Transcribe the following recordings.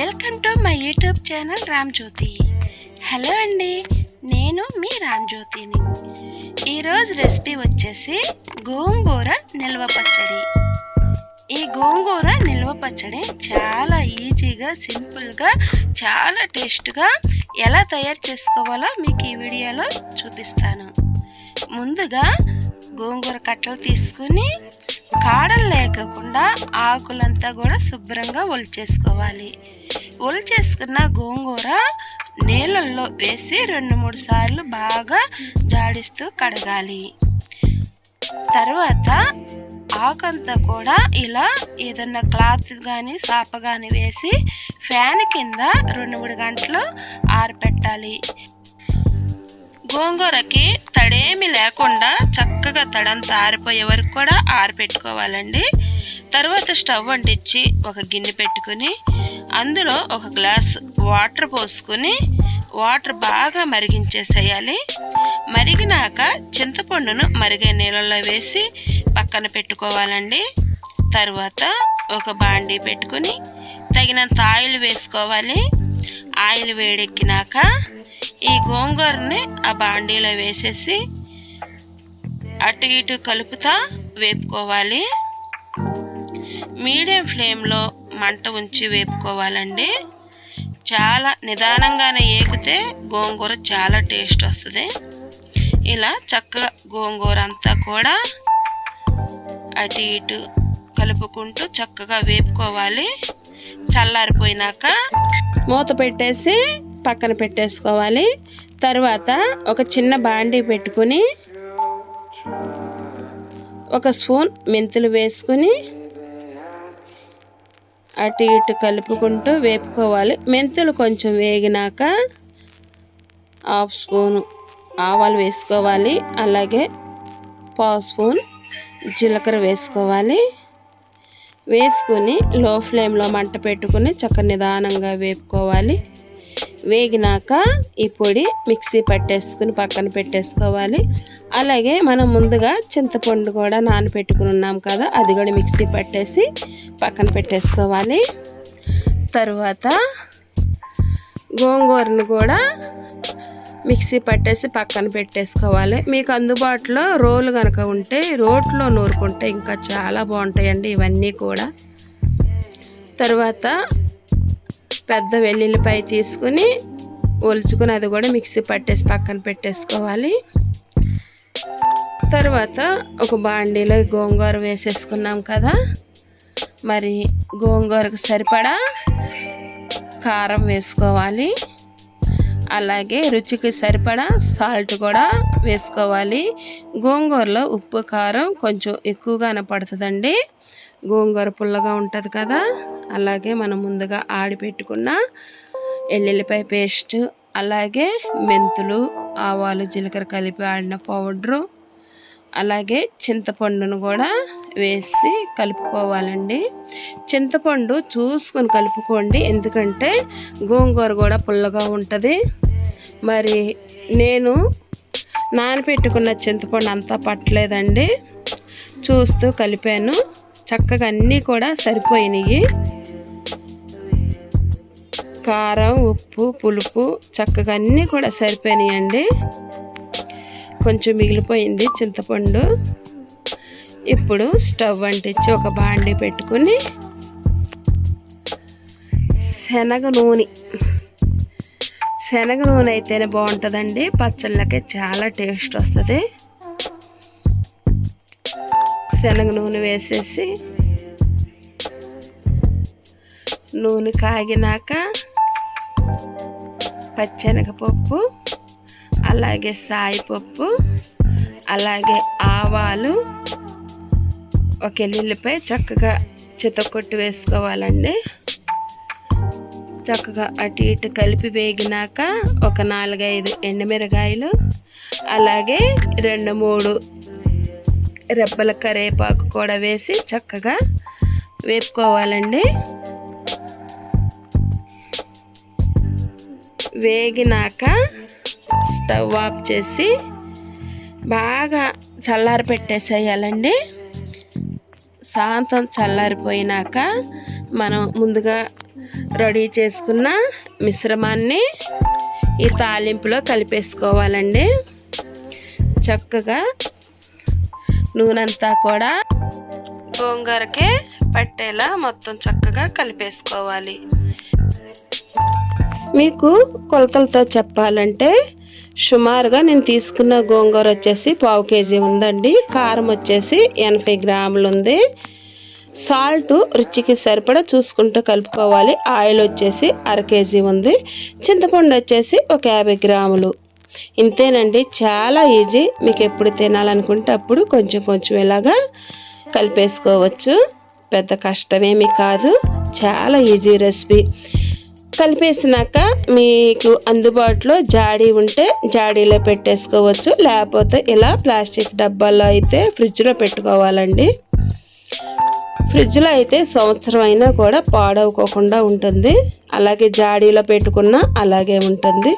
Welcome to my YouTube channel Ramjyothi. Hello అండి నేను మీ రామ్జ్యోతిని. ఈరోజు రెసిపీ వచ్చేసి గోంగూర నిల్వ పచ్చడి. ఈ గోంగూర నిల్వ పచ్చడి చాలా ఈజీగా సింపుల్గా చాలా టేస్ట్గా ఎలా తయారు చేసుకోవాలో మీకు ఈ వీడియోలో చూపిస్తాను. ముందుగా గోంగూర కట్టలు తీసుకుని కాడలు లేకుండా ఆకులంతా కూడా శుభ్రంగా ఒలిచేసుకోవాలి. ఒలిచేసుకున్న గోంగూర నీళ్ళల్లో వేసి రెండు మూడు సార్లు బాగా జాడిస్తూ కడగాలి. తర్వాత ఆకంతా కూడా ఇలా ఏదన్నా క్లాత్ కానీ సాప కానీ వేసి ఫ్యాన్ కింద రెండు మూడు గంటలు ఆరపెట్టాలి. గోంగూరకి తడేమి లేకుండా చక్కగా తడంతా ఆరిపోయే వరకు కూడా ఆరిపెట్టుకోవాలండి. తర్వాత స్టవ్ అంటించి ఒక గిన్నె పెట్టుకుని అందులో ఒక గ్లాస్ వాటర్ పోసుకుని వాటర్ బాగా మరిగించేసేయాలి. మరిగినాక చింతపండును మరిగే నీళ్ళలో వేసి పక్కన పెట్టుకోవాలండి. తర్వాత ఒక బాండీ పెట్టుకుని తగినంత ఆయిల్ వేసుకోవాలి. ఆయిల్ వేడెక్కినాక ఈ గోంగూరని ఆ బాండీలో వేసేసి అటు ఇటు కలుపుతా వేపుకోవాలి. మీడియం ఫ్లేమ్లో మంట ఉంచి వేపుకోవాలండి. చాలా నిదానంగానే ఏగితే గోంగూర చాలా టేస్ట్ వస్తుంది. ఇలా చక్కగా గోంగూర అంతా కూడా అటు ఇటు కలుపుకుంటూ చక్కగా వేపుకోవాలి. చల్లారిపోయినాక మూత పెట్టేసి పక్కన పెట్టేసుకోవాలి. తర్వాత ఒక చిన్న బాండీ పెట్టుకుని ఒక స్పూన్ మెంతులు వేసుకుని అటు ఇటు కలుపుకుంటూ వేపుకోవాలి. మెంతులు కొంచెం వేగినాక హాఫ్ స్పూన్ ఆవాలు వేసుకోవాలి. అలాగే పావు స్పూన్ జీలకర్ర వేసుకోవాలి. వేసుకుని లో ఫ్లేమ్లో మంట పెట్టుకుని చక్క నిదానంగా వేపుకోవాలి. వేగినాక ఈ పొడి మిక్సీ పట్టేసుకుని పక్కన పెట్టేసుకోవాలి. అలాగే మనం ముందుగా చింతపండు కూడా నానబెట్టుకుని ఉన్నాం కదా అది కూడా మిక్సీ పట్టేసి పక్కన పెట్టేసుకోవాలి. తర్వాత గోంగూరను కూడా మిక్సీ పట్టేసి పక్కన పెట్టేసుకోవాలి. మీకు అందుబాటులో రోలు కనుక ఉంటే రోట్లో నూరుకుంటే ఇంకా చాలా బాగుంటాయండి ఇవన్నీ కూడా. తర్వాత పెద్ద వెల్లుల్లిపాయ తీసుకుని ఒలుచుకుని అది కూడా మిక్సీ పట్టేసి పక్కన పెట్టేసుకోవాలి. తర్వాత ఒక బాండీలో గోంగూర వేసేసుకున్నాం కదా. మరి గోంగూరకు సరిపడా కారం వేసుకోవాలి. అలాగే రుచికి సరిపడా సాల్ట్ కూడా వేసుకోవాలి. గోంగూరలో ఉప్పు కారం కొంచెం ఎక్కువగానే పడుతుందండి. గోంగూర పుల్లగా ఉంటుంది కదా. అలాగే మనం ముందుగా ఆడిపెట్టుకున్న ఎల్లుల్లిపాయ పేస్ట్ అలాగే మెంతులు ఆవాలు జీలకర్ర కలిపి ఆడిన పౌడరు అలాగే చింతపండును కూడా వేసి కలుపుకోవాలండి. చింతపండు చూసుకొని కలుపుకోండి ఎందుకంటే గోంగూర కూడా పుల్లగా ఉంటుంది. మరి నేను నానబెట్టుకున్న చింతపండు అంతా పట్టలేదండి. చూస్తూ కలిపాను. చక్కగా అన్నీ కూడా సరిపోయినాయి. కారం ఉప్పు పులుపు చక్కగా అన్నీ కూడా సరిపోయినాయండి. కొంచెం మిగిలిపోయింది చింతపండు. ఇప్పుడు స్టవ్ అంటించి ఒక బాండీ పెట్టుకుని శనగ నూనె. శనగ నూనె అయితేనే బాగుంటుందండి. పచ్చళ్ళకి చాలా టేస్ట్ వస్తుంది. శనగ నూనె వేసేసి నూనె కాగినాక పచ్చెనగపప్పు అలాగే సాయిపప్పు అలాగే ఆవాలు. ఒక ఎల్లుల్లిపై చక్కగా చితకొట్టు వేసుకోవాలండి. చక్కగా అటు ఇటు కలిపి వేగినాక ఒక నాలుగైదు ఎండుమిరగాయలు అలాగే రెండు మూడు రెబ్బల కరేపాకు కూడా వేసి చక్కగా వేపుకోవాలండి. వేగినాక స్టవ్ ఆఫ్ చేసి బాగా చల్లారి పెట్టేసేయాలండి సాంతం చల్లారిపోయినాక మనం ముందుగా రెడీ చేసుకున్న మిశ్రమాన్ని ఈ తాలింపులో కలిపేసుకోవాలండి. చక్కగా నూనెంతా కూడా గోంగూరకి పట్టేలా మొత్తం చక్కగా కలిపేసుకోవాలి. మీకు కొలతలతో చెప్పాలంటే సుమారుగా నేను తీసుకున్న గోంగూర వచ్చేసి పావు కేజీ ఉందండి. కారం వచ్చేసి ఎనభై గ్రాములు ఉంది. సాల్ట్ రుచికి సరిపడా చూసుకుంటూ కలుపుకోవాలి. ఆయిల్ వచ్చేసి అర కేజీ ఉంది. చింతపండు వచ్చేసి ఒక యాభై గ్రాములు. ఇంతేనండి చాలా ఈజీ. మీకు ఎప్పుడు తినాలనుకుంటే అప్పుడు కొంచెం కొంచెం ఇలాగా కలిపేసుకోవచ్చు. పెద్ద కష్టమేమి కాదు. చాలా ఈజీ రెసిపీ. కలిపేసినాక మీకు అందుబాటులో జాడీ ఉంటే జాడీలో పెట్టేసుకోవచ్చు. లేకపోతే ఇలా ప్లాస్టిక్ డబ్బాల్లో అయితే ఫ్రిడ్జ్లో పెట్టుకోవాలండి. ఫ్రిడ్జ్లో అయితే సంవత్సరం అయినా కూడా పాడవుకోకుండా ఉంటుంది. అలాగే జాడీలో పెట్టుకున్నా అలాగే ఉంటుంది.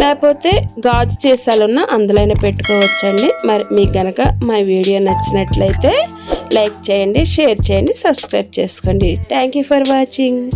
లేకపోతే గాజు చేసాలున్న అందులోనే పెట్టుకోవచ్చండి. మరి మీకు కనుక మా వీడియో నచ్చినట్లయితే లైక్ చేయండి షేర్ చేయండి సబ్స్క్రైబ్ చేసుకోండి. Thank you for watching.